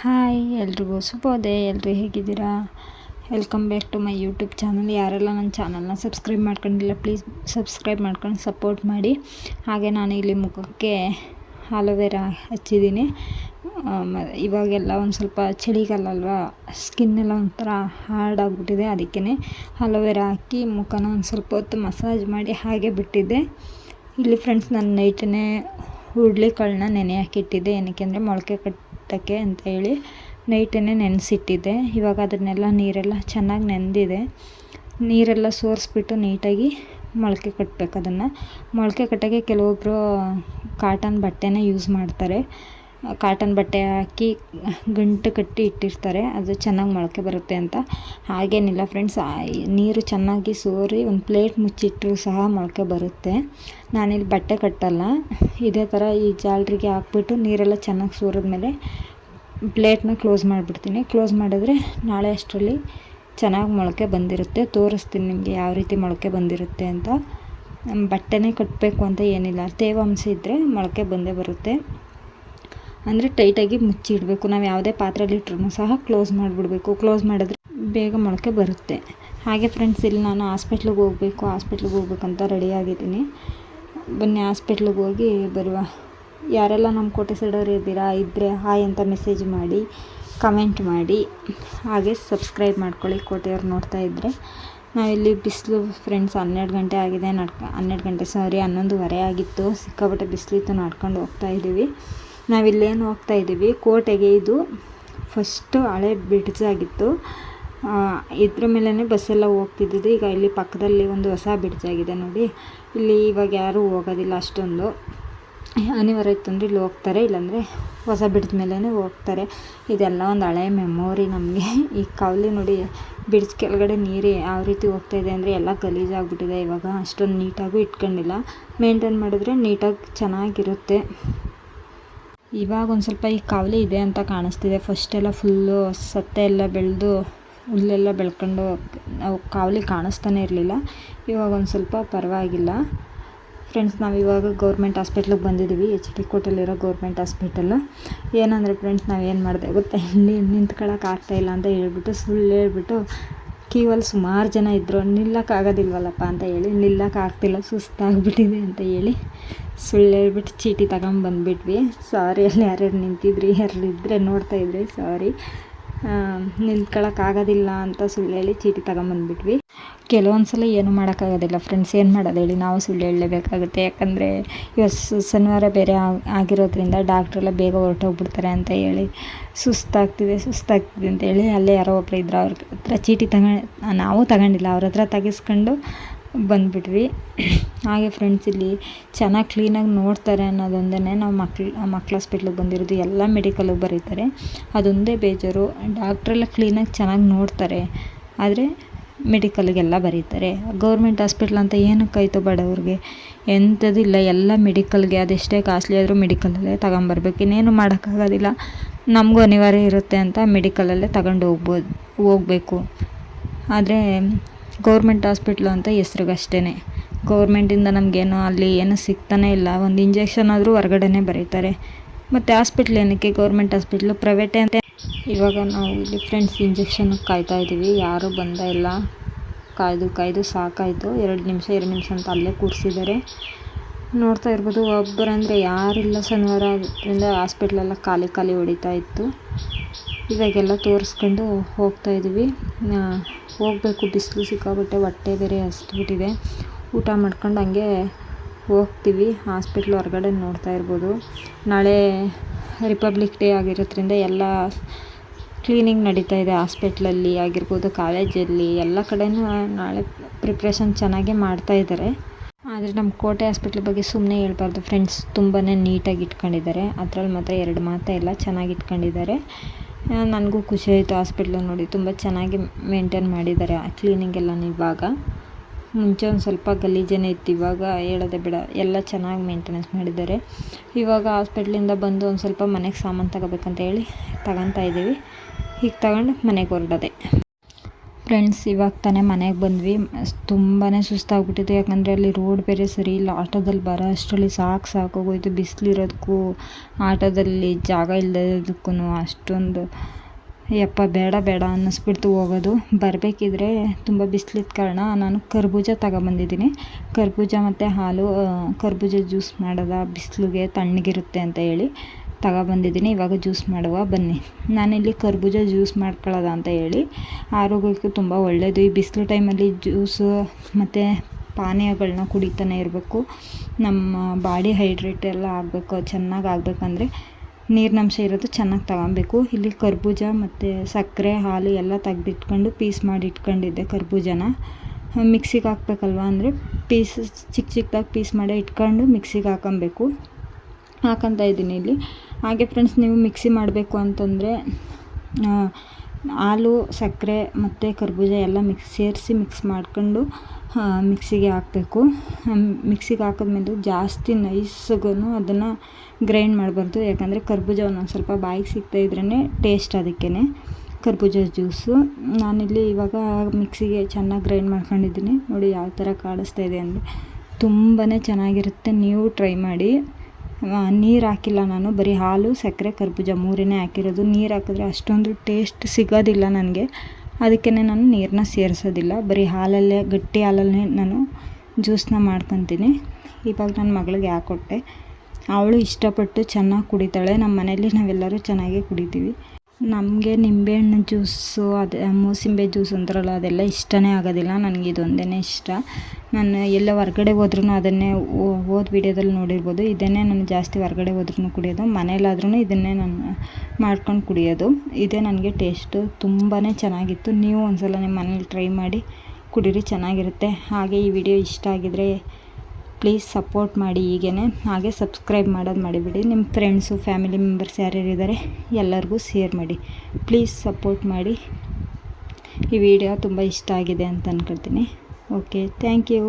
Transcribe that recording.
Hi, ಎಲ್ರಿಗೂ ಶುಭೋದಯ ಎಲ್ಲರೂ ಹೇಗಿದ್ದೀರಾ? Welcome back to my YouTube channel ಯಾರೆಲ್ಲ ನನ್ನ ಚಾನಲ್ನ ಸಬ್ಸ್ಕ್ರೈಬ್ ಮಾಡ್ಕೊಂಡಿಲ್ಲ ಪ್ಲೀಸ್ ಸಬ್ಸ್ಕ್ರೈಬ್ ಮಾಡ್ಕೊಂಡು ಸಪೋರ್ಟ್ ಮಾಡಿ. ಹಾಗೆ ನಾನು ಇಲ್ಲಿ ಮುಖಕ್ಕೆ ಆಲೋವೆರಾ ಹಚ್ಚಿದ್ದೀನಿ. ಇವಾಗೆಲ್ಲ ಒಂದು ಸ್ವಲ್ಪ ಚಳಿಗಾಲ ಅಲ್ವಾ ಸ್ಕಿನ್ನೆಲ್ಲ ಒಂಥರ ಹಾರ್ಡ್ ಆಗಿಬಿಟ್ಟಿದೆ ಅದಕ್ಕೇ ಆಲೋವೆರಾ ಹಾಕಿ ಮುಖನ ಒಂದು ಸ್ವಲ್ಪ ಹೊತ್ತು ಮಸಾಜ್ ಮಾಡಿ ಹಾಗೆ ಬಿಟ್ಟಿದ್ದೆ. ಇಲ್ಲಿ ಫ್ರೆಂಡ್ಸ್ ನಾನು ನೈಟನ್ನೇ ಹುರುಳಿಕಾಳನ್ನ ನೆನೆ ಹಾಕಿಟ್ಟಿದ್ದೆ. ಏನಕ್ಕೆ ಅಂದರೆ ಮೊಳಕೆ ಕಟ್ಟೋಕ್ಕೆ ಅಂತ ಹೇಳಿ ನೈಟೇ ನೆನೆಸಿಟ್ಟಿದ್ದೆ. ಇವಾಗ ಅದನ್ನೆಲ್ಲ ನೀರೆಲ್ಲ ಚೆನ್ನಾಗಿ ನೆಂದಿದೆ. ನೀರೆಲ್ಲ ಸೋರಿಸ್ಬಿಟ್ಟು ನೀಟಾಗಿ ಮೊಳಕೆ ಕಟ್ಟಬೇಕು ಅದನ್ನು. ಮೊಳಕೆ ಕಟ್ಟೋಕ್ಕೆ ಕೆಲವೊಬ್ಬರು ಕಾಟನ್ ಬಟ್ಟೆನೇ ಯೂಸ್ ಮಾಡ್ತಾರೆ. ಕಾಟನ್ ಬಟ್ಟೆ ಹಾಕಿ ಗಂಟು ಕಟ್ಟಿ ಇಟ್ಟಿರ್ತಾರೆ. ಅದು ಚೆನ್ನಾಗಿ ಮೊಳಕೆ ಬರುತ್ತೆ ಅಂತ. ಹಾಗೇನಿಲ್ಲ ಫ್ರೆಂಡ್ಸ್ ನೀರು ಚೆನ್ನಾಗಿ ಸೋರಿ ಒಂದು ಪ್ಲೇಟ್ ಮುಚ್ಚಿಟ್ಟರು ಸಹ ಮೊಳಕೆ ಬರುತ್ತೆ. ನಾನಿಲ್ಲಿ ಬಟ್ಟೆ ಕಟ್ಟಲ್ಲ. ಇದೇ ಥರ ಈ ಜಾಲರಿಗೆ ಹಾಕ್ಬಿಟ್ಟು ನೀರೆಲ್ಲ ಚೆನ್ನಾಗಿ ಸೋರಿದ್ಮೇಲೆ ಪ್ಲೇಟ್ನ ಕ್ಲೋಸ್ ಮಾಡಿಬಿಡ್ತೀನಿ. ಕ್ಲೋಸ್ ಮಾಡಿದ್ರೆ ನಾಳೆ ಅಷ್ಟರಲ್ಲಿ ಚೆನ್ನಾಗಿ ಮೊಳಕೆ ಬಂದಿರುತ್ತೆ. ತೋರಿಸ್ತೀನಿ ನಿಮಗೆ ಯಾವ ರೀತಿ ಮೊಳಕೆ ಬಂದಿರುತ್ತೆ ಅಂತ. ಬಟ್ಟೆನೇ ಕಟ್ಟಬೇಕು ಅಂತ ಏನಿಲ್ಲ. ತೇವಾಂಶ ಇದ್ದರೆ ಮೊಳಕೆ ಬಂದೇ ಬರುತ್ತೆ. ಅಂದರೆ ಟೈಟಾಗಿ ಮುಚ್ಚಿಡಬೇಕು ನಾವು ಯಾವುದೇ ಪಾತ್ರೆಯಲ್ಲಿ ಇಟ್ರೂ ಸಹ ಕ್ಲೋಸ್ ಮಾಡಿಬಿಡ್ಬೇಕು. ಕ್ಲೋಸ್ ಮಾಡಿದ್ರೆ ಬೇಗ ಮೊಳಕೆ ಬರುತ್ತೆ. ಹಾಗೆ ಫ್ರೆಂಡ್ಸ್ ಇಲ್ಲಿ ನಾನು ಹಾಸ್ಪಿಟ್ಲಿಗೆ ಹೋಗಬೇಕು ಹಾಸ್ಪಿಟ್ಲಿಗೆ ಹೋಗ್ಬೇಕಂತ ರೆಡಿಯಾಗಿದ್ದೀನಿ ಬನ್ನಿ ಹಾಸ್ಪಿಟ್ಲಿಗೆ ಹೋಗಿ ಬರುವ. ಯಾರೆಲ್ಲ ನಮ್ಮ ಕೋಟೆ ಸೈಡವ್ರು ಇದ್ದೀರಾ ಇದ್ದರೆ ಹಾಯ್ ಅಂತ ಮೆಸೇಜ್ ಮಾಡಿ ಕಮೆಂಟ್ ಮಾಡಿ. ಹಾಗೆ ಸಬ್ಸ್ಕ್ರೈಬ್ ಮಾಡ್ಕೊಳ್ಳಿ ಕೋಟೆಯವ್ರು ನೋಡ್ತಾ ಇದ್ದರೆ ನಾವಿಲ್ಲಿ ಬಿಸಿಲು ಫ್ರೆಂಡ್ಸ್ ಹನ್ನೆರಡು ಗಂಟೆ ಆಗಿದೆ. ನಡ್ಕ ಹನ್ನೆರಡು ಗಂಟೆ ಸಾರಿ ಹನ್ನೊಂದುವರೆ ಆಗಿತ್ತು. ಸಿಕ್ಕಾಪಟ್ಟೆ ಬಿಸಿಲಿತ್ತು ನಡ್ಕೊಂಡು ಹೋಗ್ತಾ ಇದ್ದೀವಿ ನಾವಿಲ್ಲೇನು ಹೋಗ್ತಾ ಇದ್ದೀವಿ. ಕೋಟೆಗೆ ಇದು ಫಸ್ಟು ಹಳೆ ಬ್ರಿಡ್ಜ್ ಆಗಿತ್ತು. ಇದ್ರ ಮೇಲೇ ಬಸ್ಸೆಲ್ಲ ಹೋಗ್ತಿದ್ದಿದ್ದು. ಈಗ ಇಲ್ಲಿ ಪಕ್ಕದಲ್ಲಿ ಒಂದು ಹೊಸ ಬ್ರಿಡ್ಜ್ ಆಗಿದೆ ನೋಡಿ. ಇಲ್ಲಿ ಇವಾಗ ಯಾರೂ ಹೋಗೋದಿಲ್ಲ ಅಷ್ಟೊಂದು. ಅನಿವಾರ್ಯ ಇತ್ತು ಅಂದರೆ ಇಲ್ಲಿ ಹೋಗ್ತಾರೆ, ಇಲ್ಲಾಂದರೆ ಹೊಸ ಬ್ರಿಡ್ಜ್ ಮೇಲೇ ಹೋಗ್ತಾರೆ. ಇದೆಲ್ಲ ಒಂದು ಹಳೆ ಮೆಮೊರಿ ನಮಗೆ. ಈ ಕಾವಲಿ ನೋಡಿ ಬ್ರಿಡ್ಜ್ ಕೆಳಗಡೆ ನೀರು ಯಾವ ರೀತಿ ಹೋಗ್ತಾ ಇದೆ ಅಂದರೆ ಎಲ್ಲ ಗಲೀಜಾಗ್ಬಿಟ್ಟಿದೆ ಇವಾಗ. ಅಷ್ಟೊಂದು ನೀಟಾಗೂ ಇಟ್ಕೊಂಡಿಲ್ಲ. ಮೇಂಟೈನ್ ಮಾಡಿದ್ರೆ ನೀಟಾಗಿ ಚೆನ್ನಾಗಿರುತ್ತೆ. ಇವಾಗ ಒಂದು ಸ್ವಲ್ಪ ಈ ಕಾವಲಿ ಇದೆ ಅಂತ ಕಾಣಿಸ್ತಿದೆ. ಫಸ್ಟೆಲ್ಲ ಫುಲ್ಲು ಸತ್ತೆ ಎಲ್ಲ ಬೆಳೆದು ಹುಲ್ಲೆಲ್ಲ ಬೆಳ್ಕೊಂಡು ನಾವು ಕಾವಲಿ ಕಾಣಿಸ್ತಾನೆ ಇರಲಿಲ್ಲ. ಇವಾಗ ಒಂದು ಸ್ವಲ್ಪ ಪರವಾಗಿಲ್ಲ. ಫ್ರೆಂಡ್ಸ್ ನಾವು ಇವಾಗ ಗೌರ್ಮೆಂಟ್ ಹಾಸ್ಪಿಟ್ಲಿಗೆ ಬಂದಿದ್ದೀವಿ ಎಚ್ ಡಿ ಕೋಟೆಲಿರೋ ಗೌರ್ಮೆಂಟ್ ಹಾಸ್ಪಿಟಲ್ಲು ಏನಂದರೆ ಫ್ರೆಂಡ್ಸ್ ನಾವು ಏನು ಮಾಡಿದೆ ಗೊತ್ತಾ? ಇಲ್ಲಿ ನಿಂತ್ಕೊಳ್ಳೋಕೆ ಆಗ್ತಾಯಿಲ್ಲ ಅಂತ ಹೇಳ್ಬಿಟ್ಟು ಸುಳ್ಳು ಹೇಳ್ಬಿಟ್ಟು ಕ್ಯೂವಲ್ಲಿ ಸುಮಾರು ಜನ ಇದ್ದರು ನಿಲ್ಲಕ್ಕಾಗೋದಿಲ್ವಲ್ಲಪ್ಪ ಅಂತ ಹೇಳಿ ನಿಲ್ಲಕ್ಕಾಗ್ತಿಲ್ಲ ಸುಸ್ತಾಗ್ಬಿಟ್ಟಿದೆ ಅಂತ ಹೇಳಿ ಸುಳ್ಳು ಹೇಳ್ಬಿಟ್ಟು ಚೀಟಿ ತಗೊಂಬಂದ್ಬಿಟ್ವಿ ಸಾರಿ ಅಲ್ಲಿ ಯಾರ್ಯಾರು ನಿಂತಿದ್ರಿ ಯಾರು ಇದ್ದರೆ ನೋಡ್ತಾಯಿದ್ರಿ ಸಾರಿ ನಿಂತ್ಕೊಳ್ಳೋಕ್ಕಾಗೋದಿಲ್ಲ ಅಂತ ಸುಳ್ಳು ಹೇಳಿ ಚೀಟಿ ತಗೊಂಬಂದ್ಬಿಟ್ವಿ ಕೆಲವೊಂದು ಸಲ ಏನು ಮಾಡೋಕ್ಕಾಗೋದಿಲ್ಲ. ಫ್ರೆಂಡ್ಸ್ ಏನು ಮಾಡೋದು ಹೇಳಿ ನಾವು ಸುಳ್ಳು ಹೇಳಲೇಬೇಕಾಗುತ್ತೆ. ಯಾಕಂದರೆ ಇವತ್ತು ಶನಿವಾರ ಬೇರೆ ಆಗಿರೋದ್ರಿಂದ ಡಾಕ್ಟ್ರೆಲ್ಲ ಬೇಗ ಹೊರಟೋಗ್ಬಿಡ್ತಾರೆ ಅಂತ ಹೇಳಿ ಸುಸ್ತಾಗ್ತಿದೆ ಸುಸ್ತಾಗ್ತಿದೆ ಅಂತ ಹೇಳಿ ಅಲ್ಲೇ ಯಾರೋ ಒಬ್ಬರು ಇದ್ರು ಅವ್ರ ಹತ್ರ ಚೀಟಿ ತಗೊಂಡು, ನಾವು ತಗೊಂಡಿಲ್ಲ. ಅವ್ರ ಹತ್ರ ತೆಗೆಸ್ಕೊಂಡು ಬಂದುಬಿಟ್ವಿ. ಹಾಗೆ ಫ್ರೆಂಡ್ಸ್ ಇಲ್ಲಿ ಚೆನ್ನಾಗಿ ಕ್ಲೀನಾಗಿ ನೋಡ್ತಾರೆ ಅನ್ನೋದೊಂದೇ ನಾವು ಮಕ್ಳು ಮಕ್ಳು ಹಾಸ್ಪಿಟ್ಲಿಗೆ ಬಂದಿರೋದು. ಎಲ್ಲ ಮೆಡಿಕಲಿಗೆ ಬರೀತಾರೆ. ಅದೊಂದೇ ಬೇಜಾರು. ಡಾಕ್ಟ್ರೆಲ್ಲ ಕ್ಲೀನಾಗಿ ಚೆನ್ನಾಗಿ ನೋಡ್ತಾರೆ. ಆದರೆ ಮೆಡಿಕಲ್ಗೆಲ್ಲ ಬರೀತಾರೆ. ಗೌರ್ಮೆಂಟ್ ಹಾಸ್ಪಿಟ್ಲ್ ಅಂತ ಏನಕ್ಕಾಯ್ತು ಬಡವ್ರಿಗೆ ಎಂಥದ್ದು ಇಲ್ಲ ಎಲ್ಲ ಮೆಡಿಕಲ್ಗೆ ಅದೆಷ್ಟೇ ಕಾಸ್ಟ್ಲಿ ಆದರೂ ಮೆಡಿಕಲಲ್ಲೇ ತಗೊಂಬರ್ಬೇಕು. ಇನ್ನೇನು ಮಾಡೋಕ್ಕಾಗೋದಿಲ್ಲ. ನಮಗೂ ಅನಿವಾರ್ಯ ಇರುತ್ತೆ ಅಂತ ಮೆಡಿಕಲಲ್ಲೇ ತಗೊಂಡು ಹೋಗ್ಬೋದು, ಹೋಗ್ಬೇಕು. ಆದರೆ ಗೌರ್ಮೆಂಟ್ ಹಾಸ್ಪಿಟ್ಲು ಅಂತ ಹೆಸ್ರಿಗಷ್ಟೇ ಗೌರ್ಮೆಂಟಿಂದ ನಮಗೇನು ಅಲ್ಲಿ ಏನು ಸಿಗ್ತಾನೇ ಇಲ್ಲ. ಒಂದು ಇಂಜೆಕ್ಷನ್ ಆದರೂ ಹೊರ್ಗಡೆನೇ ಬರೀತಾರೆ. ಮತ್ತು ಹಾಸ್ಪಿಟ್ಲ್ ಏನಕ್ಕೆ? ಗೌರ್ಮೆಂಟ್ ಹಾಸ್ಪಿಟ್ಲು ಪ್ರೈವೇಟೇ ಅಂತ ಇವಾಗ ನಾವು ಇಲ್ಲಿ ಫ್ರೆಂಡ್ಸ್ ಇಂಜೆಕ್ಷನ್ ಕಾಯ್ತಾ ಇದ್ದೀವಿ ಯಾರೂ ಬಂದ ಇಲ್ಲ. ಕಾಯ್ದು ಕಾಯ್ದು ಸಾಕಾಯಿತು. ಎರಡು ನಿಮಿಷ ಎರಡು ನಿಮಿಷ ಅಂತ ಅಲ್ಲೇ ಕೂರಿಸಿದ್ದಾರೆ. ನೋಡ್ತಾ ಇರ್ಬೋದು ಒಬ್ಬರಂದರೆ ಯಾರಿಲ್ಲ ಶನಿವಾರ. ಅದರಿಂದ ಹಾಸ್ಪಿಟ್ಲೆಲ್ಲ ಖಾಲಿ ಖಾಲಿ ಹೊಡಿತಾ ಇತ್ತು. ಇವಾಗೆಲ್ಲ ತೋರಿಸ್ಕೊಂಡು ಹೋಗ್ತಾ ಇದ್ದೀವಿ ಹೋಗಬೇಕು. ಬಿಸಿಲು ಸಿಕ್ಕಾಬಿಟ್ಟೆ ಹೊಟ್ಟೆ ಬೇರೆ ಹಸ್ತುಬಿಟ್ಟಿದೆ ಊಟ ಮಾಡ್ಕೊಂಡು ಹಂಗೆ ಹೋಗ್ತೀವಿ. ಹಾಸ್ಪಿಟ್ಲ್ ಹೊರ್ಗಡೆ ನೋಡ್ತಾ ಇರ್ಬೋದು. ನಾಳೆ ರಿಪಬ್ಲಿಕ್ ಡೇ ಆಗಿರೋದ್ರಿಂದ ಎಲ್ಲ ಕ್ಲೀನಿಂಗ್ ನಡೀತಾ ಇದೆ ಹಾಸ್ಪಿಟ್ಲಲ್ಲಿ ಆಗಿರ್ಬೋದು ಕಾಲೇಜಲ್ಲಿ ಎಲ್ಲ ಕಡೆಯೂ ನಾಳೆ ಪ್ರಿಪ್ರೇಷನ್ ಚೆನ್ನಾಗೇ ಮಾಡ್ತಾ ಇದ್ದಾರೆ. ಆದರೆ ನಮ್ಮ ಕೋಟೆ ಹಾಸ್ಪಿಟ್ಲ್ ಬಗ್ಗೆ ಸುಮ್ಮನೆ ಹೇಳ್ಬಾರ್ದು. ಫ್ರೆಂಡ್ಸ್ ತುಂಬಾ ನೀಟಾಗಿ ಇಟ್ಕೊಂಡಿದ್ದಾರೆ. ಅದ್ರಲ್ಲಿ ಮಾತ್ರ ಎರಡು ಮಾತ್ರ ಇಲ್ಲ, ಚೆನ್ನಾಗಿ ಇಟ್ಕೊಂಡಿದ್ದಾರೆ. ನನಗೂ ಖುಷಿ ಆಯಿತು ಹಾಸ್ಪಿಟ್ಲ್ ನೋಡಿ. ತುಂಬ ಚೆನ್ನಾಗಿ ಮೇಂಟೈನ್ ಮಾಡಿದ್ದಾರೆ ಕ್ಲೀನಿಂಗ್ ಎಲ್ಲ ಇವಾಗ. ಮುಂಚೆ ಒಂದು ಸ್ವಲ್ಪ ಗಲೀಜೇನೇ ಇತ್ತು, ಇವಾಗ ಹೇಳೋದೇ ಬೇಡ. ಎಲ್ಲ ಚೆನ್ನಾಗಿ ಮೇಂಟೆನೆನ್ಸ್ ಮಾಡಿದ್ದಾರೆ. ಇವಾಗ ಹಾಸ್ಪಿಟ್ಲಿಂದ ಬಂದು ಒಂದು ಸ್ವಲ್ಪ ಮನೆಗೆ ಸಾಮಾನು ತಗೋಬೇಕಂತ ಹೇಳಿ ತಗೊತಾ ಇದ್ದೀವಿ ಹೀಗೆ ತಗೊಂಡು ಮನೆಗೆ ಹೊರಡೋದೆ. ಫ್ರೆಂಡ್ಸ್ ಇವಾಗ ತಾನೇ ಮನೆಗೆ ಬಂದ್ವಿ. ತುಂಬಾ ಸುಸ್ತಾಗ್ಬಿಟ್ಟಿತ್ತು. ಯಾಕಂದರೆ ಅಲ್ಲಿ ರೋಡ್ ಬೇರೆ ಸರಿ ಇಲ್ಲ. ಆಟೋದಲ್ಲಿ ಬರೋ ಅಷ್ಟರಲ್ಲಿ ಸಾಕು ಸಾಕೋಗೋಯ್ತು. ಬಿಸಿಲಿರೋದಕ್ಕೂ ಆಟೋದಲ್ಲಿ ಜಾಗ ಇಲ್ಲದಕ್ಕೂ ಅಷ್ಟೊಂದು, ಯಪ್ಪ ಬೇಡ ಬೇಡ ಅನ್ನಿಸ್ಬಿಡ್ತು ಹೋಗೋದು. ಬರಬೇಕಿದ್ರೆ ತುಂಬ ಬಿಸಿಲಿದ ಕಾರಣ ನಾನು ಕರ್ಬೂಜ ತಗೊಬಂದಿದ್ದೀನಿ. ಕರ್ಬೂಜ ಮತ್ತು ಹಾಲು ಕರ್ಬೂಜ ಜ್ಯೂಸ್ ಮಾಡೋದ ಬಿಸಿಲಿಗೆ ತಣ್ಣಗಿರುತ್ತೆ ಅಂತ ಹೇಳಿ. ತಗೊಬಂದಿದ್ದೀನಿ. ಇವಾಗ ಜ್ಯೂಸ್ ಮಾಡುವ. ಬನ್ನಿ. ನಾನಿಲ್ಲಿ ಕರ್ಬೂಜ ಜ್ಯೂಸ್ ಮಾಡ್ಕೊಳ್ಳೋದ ಅಂತ ಹೇಳಿ. ಆರೋಗ್ಯಕ್ಕೆ ತುಂಬ ಒಳ್ಳೆಯದು ಈ ಬಿಸಿಲು ಟೈಮಲ್ಲಿ ಜ್ಯೂಸು ಮತ್ತು ಪಾನೀಯಗಳನ್ನ ಕುಡಿತಾನೆ ಇರಬೇಕು. ನಮ್ಮ ಬಾಡಿ ಹೈಡ್ರೇಟ್ ಎಲ್ಲ ಆಗಬೇಕು, ಚೆನ್ನಾಗಿ ಆಗಬೇಕಂದ್ರೆ ನೀರಿನಂಶ ಇರೋದು ಚೆನ್ನಾಗಿ ತಗೊಬೇಕು. ಇಲ್ಲಿ ಕರ್ಬೂಜ ಮತ್ತು ಸಕ್ಕರೆ, ಹಾಲು ಎಲ್ಲ ತೆಗೆದಿಟ್ಕೊಂಡು ಪೀಸ್ ಮಾಡಿ ಇಟ್ಕೊಂಡಿದ್ದೆ ಕರ್ಬೂಜನ. ಮಿಕ್ಸಿಗೆ ಹಾಕ್ಬೇಕಲ್ವ ಅಂದರೆ ಪೀಸ್ ಚಿಕ್ಕ ಚಿಕ್ಕದಾಗಿ ಪೀಸ್ ಮಾಡಿ ಇಟ್ಕೊಂಡು ಮಿಕ್ಸಿಗೆ ಹಾಕೊಬೇಕು. ಹಾಕೊತ ಇದ್ದೀನಿ ಇಲ್ಲಿ. ಹಾಗೆ ಫ್ರೆಂಡ್ಸ್ ನೀವು ಮಿಕ್ಸಿ ಮಾಡಬೇಕು ಅಂತಂದರೆ ಹಾಲು, ಸಕ್ಕರೆ ಮತ್ತು ಕರ್ಬೂಜ ಎಲ್ಲ ಮಿಕ್ಸ್ ಸೇರಿಸಿ ಮಿಕ್ಸ್ ಮಾಡ್ಕೊಂಡು ಮಿಕ್ಸಿಗೆ ಹಾಕಬೇಕು. ಮಿಕ್ಸಿಗೆ ಹಾಕಿದ್ಮೇಲೆ ಜಾಸ್ತಿ ನೈಸ್ಗೂ ಅದನ್ನು ಗ್ರೈಂಡ್ ಮಾಡಬಾರ್ದು. ಯಾಕಂದರೆ ಕರ್ಬೂಜ ಒಂದೊಂದು ಸ್ವಲ್ಪ ಬಾಯಿಗೆ ಸಿಗ್ತಾ ಇದ್ರೇ ಟೇಸ್ಟ್ ಅದಕ್ಕೇ ಕರ್ಬೂಜ ಜ್ಯೂಸು ನಾನಿಲ್ಲಿ ಇವಾಗ ಮಿಕ್ಸಿಗೆ ಚೆನ್ನಾಗಿ ಗ್ರೈಂಡ್ ಮಾಡ್ಕೊಂಡಿದ್ದೀನಿ. ನೋಡಿ ಯಾವ ಥರ ಕಾಣಿಸ್ತಾ ಇದೆ ಅಂದರೆ ತುಂಬಾ ಚೆನ್ನಾಗಿರುತ್ತೆ. ನೀವು ಟ್ರೈ ಮಾಡಿ. ನೀರು ಹಾಕಿಲ್ಲ ನಾನು. ಬರೀ ಹಾಲು, ಸಕ್ಕರೆ, ಕರ್ಬೂಜ ಮೂರನ್ನೇ ಹಾಕಿರೋದು. ನೀರು ಹಾಕಿದ್ರೆ ಅಷ್ಟೊಂದು ಟೇಸ್ಟ್ ಸಿಗೋದಿಲ್ಲ ನನಗೆ. ಅದಕ್ಕೇ ನಾನು ನೀರನ್ನ ಸೇರಿಸೋದಿಲ್ಲ. ಬರೀ ಹಾಲಲ್ಲೇ, ಗಟ್ಟಿ ಹಾಲಲ್ಲೇ ನಾನು ಜ್ಯೂಸನ್ನ ಮಾಡ್ಕೊತೀನಿ. ಇವಾಗ ನನ್ನ ಮಗಳಿಗೆ ಹಾಕ್ಕೊಟ್ಟೆ ಅವಳು ಇಷ್ಟಪಟ್ಟು ಚೆನ್ನಾಗಿ ಕುಡಿತಾಳೆ. ನಮ್ಮ ಮನೇಲಿ ನಾವೆಲ್ಲರೂ ಚೆನ್ನಾಗೇ ಕುಡಿತೀವಿ. ನಮಗೆ ನಿಂಬೆಹಣ್ಣು ಜ್ಯೂಸು, ಅದೇ ಮೂಸಿಂಬೆ ಜ್ಯೂಸ್ ಅಂತಾರಲ್ಲ, ಅದೆಲ್ಲ ಇಷ್ಟನೇ ಆಗೋದಿಲ್ಲ. ನನಗೆ ಇದೊಂದೇ ಇಷ್ಟ. ನಾನು ಎಲ್ಲ ಹೊರ್ಗಡೆ ಹೋದ್ರೂ ಅದನ್ನೇ ಹೋದ ವೀಡಿಯೋದಲ್ಲಿ ನೋಡಿರ್ಬೋದು. ಇದನ್ನೇ ನಾನು ಜಾಸ್ತಿ ಹೊರ್ಗಡೆ ಹೋದ್ರೂ ಕುಡಿಯೋದು. ಮನೇಲಾದ್ರೂ ಇದನ್ನೇ ನಾನು ಮಾಡ್ಕೊಂಡು ಕುಡಿಯೋದು. ಇದೇ ನನಗೆ ಟೇಸ್ಟು ತುಂಬಾ ಚೆನ್ನಾಗಿತ್ತು. ನೀವು ಒಂದು ಸಲ ನಿಮ್ಮ ಮನೇಲಿ ಟ್ರೈ ಮಾಡಿ ಕುಡೀರಿ, ಚೆನ್ನಾಗಿರುತ್ತೆ. ಹಾಗೆ ಈ ವಿಡಿಯೋ ಇಷ್ಟ ಆಗಿದರೆ ಪ್ಲೀಸ್ ಸಪೋರ್ಟ್ ಮಾಡಿ ಹೀಗೇ ಹಾಗೆ ಸಬ್ಸ್ಕ್ರೈಬ್ ಮಾಡೋದು ಮಾಡಿಬಿಡಿ. ನಿಮ್ಮ ಫ್ರೆಂಡ್ಸು, ಫ್ಯಾಮಿಲಿ ಮೆಂಬರ್ಸ್ ಯಾರ್ಯಾರು ಇದ್ದಾರೆ ಎಲ್ಲರಿಗೂ ಶೇರ್ ಮಾಡಿ. ಪ್ಲೀಸ್ ಸಪೋರ್ಟ್ ಮಾಡಿ. ಈ ವಿಡಿಯೋ ತುಂಬ ಇಷ್ಟ ಆಗಿದೆ ಅಂತ ಅಂದ್ಕೊಳ್ತೀನಿ ಓಕೆ, ಥ್ಯಾಂಕ್ ಯು.